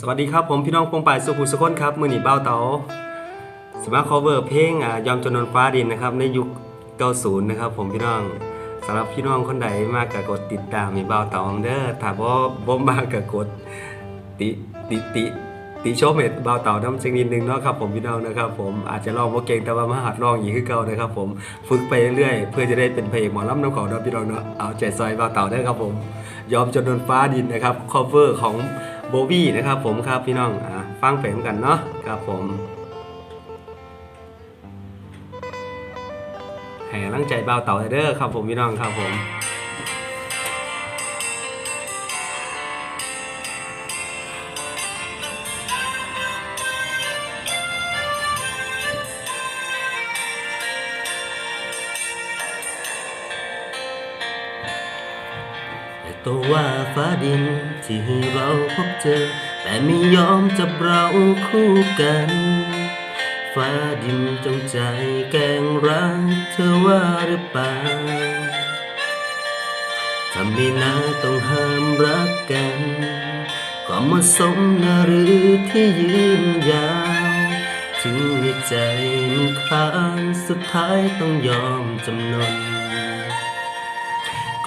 สวัสดีครับผมพี่น้องพงป่ายสุขุสุคนครับมือหนีเบ้าเต๋าสมาคอเวอร์เพลงอ่ายอมจนวนฟ้าดินนะครับในยุค 90 นะครับ ผมพี่น้องสำหรับพี่น้องคนใดมากกับกดติดตามมีเบ้าเต๋าเด้อถ้าบ่บ่มากกับกดติติติติชมเห็ดเบาเต่าน้ำสักนิดนึงเนาะครับผมพี่น้องนะครับผมอาจจะลองบ่เก่งแต่ว่ามาหัดลองอีกคือเก่านะครับผมฝึกไปเรื่อยๆเพื่อจะได้เป็นเพลงหมอลำน้ำของเนาะพี่น้องเนาะเอาใจซอยเบาเต่าได้ครับผม ยอมจำนวนฟ้าดินนะครับ cover ของ โบวี่นะครับผมครับพี่น้องอ่าฟังเพลงกันเนาะครับผมให้กำลังใจเบาเต่าเด้อครับผมพี่น้องครับผม ตัวว่าฟ้าดินที่ให้เราพบเจอ แต่ไม่ยอมจับเราคู่กัน ฟ้าดินจงใจแกล้งรักเธอว่าหรือเปล่าทำให้นาต้องห้ามรักกันก็เหมาะสมนะหรือที่ยืนยาวถึงในใจมันค้างสุดท้ายต้องยอมจำนน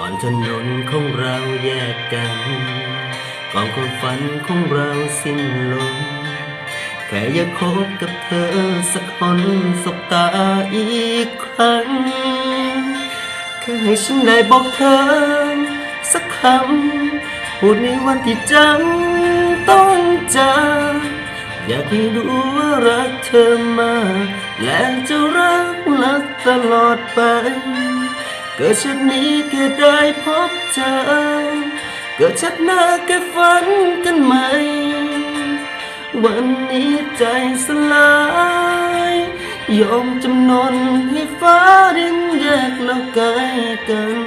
ก่อนถนนของเราแยกกัน ก่อนความฝันของเราสิ้นลง แค่อยากคบกับเธอสักคนสบตาอีกครั้งแค่ให้ฉันได้บอกเธอ สักคำพูดในวันที่จำต้องจากอยากให้รู้ว่ารักเธอมา และจะรักรักตลอดไป เกิดชาตินี้แค่ได้พบเจอเกิดชาติหน้าแค่ฝันกันใหม่ วันนี้ใจสลาย ยอมจำนนให้ฟ้าดินแยกเราไกลกัน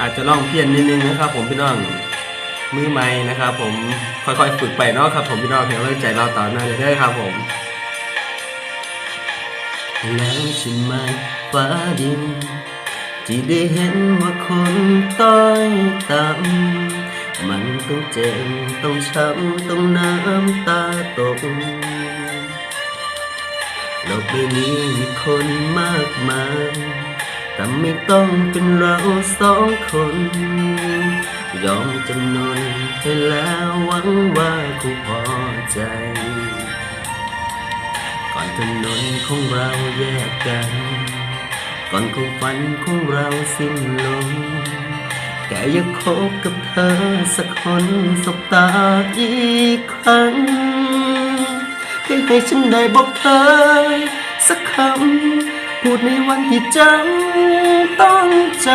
อาจจะลองเพี้ยนนิดนึงนะครับผมพี่น้อง มือใหม่นะครับ ผมค่อยๆฝึกไปเนาะครับ ผมพี่น้องเพียงเรื่องใจเราต่อหน้าเลยเด้ครับผมแล้วใช่ไหมฟ้าดินที่ได้เห็นว่าคนต้อยต่ำมันต้องเจ็บต้องช้ำต้องน้ำตาตกโลกใบนี้มีคนมากมาย แต่ไม่ต้องเป็นเราสองคน ยอมจำนนให้แล้วหวังว่าคงพอใจ ก่อนถนนของเราแยกกัน ก่อนความฝันของเราสิ้นลงแค่อยากคบกับเธอสักคนสบตาอีกครั้งแค่ให้ฉันได้บอกเธอสักคำ พูดในวันที่จำต้องจ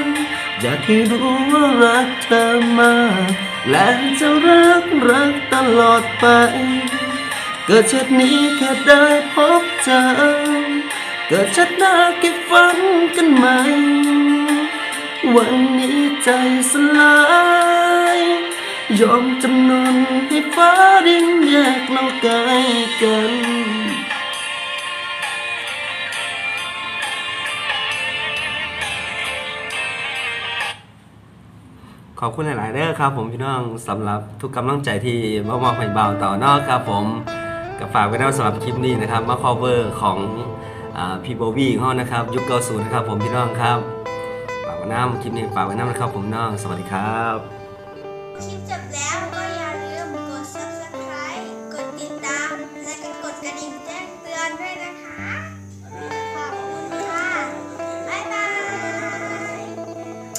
ำอยากให้รู้ว่ารักเธอมากและจะรักรักตลอดไป เกิดชาตินี้แค่ได้พบเจอ เกิดชาติหน้าแค่ฝันกันใหม่วันนี้ใจสลาย ยอมจำนนให้ฟ้าดินแยกเราไกลกัน ขอบคุณหลาย ๆเด้อครับ ผมพี่น้องสำหรับทุกกำลังใจที่มามอบให้เบาต่อนอกครับ ผมกับฝากไว้ด้วสำหรับคลิปนี้นะครับมา cover ของพี่โบวี่ของนะครับ ยุค90นะครับ ผมพี่น้องครับฝากไว้น้ำคลิปนี้ฝากไว้น้ำนะครับ ผมน้องสวัสดีครับคลิปจบแล้ว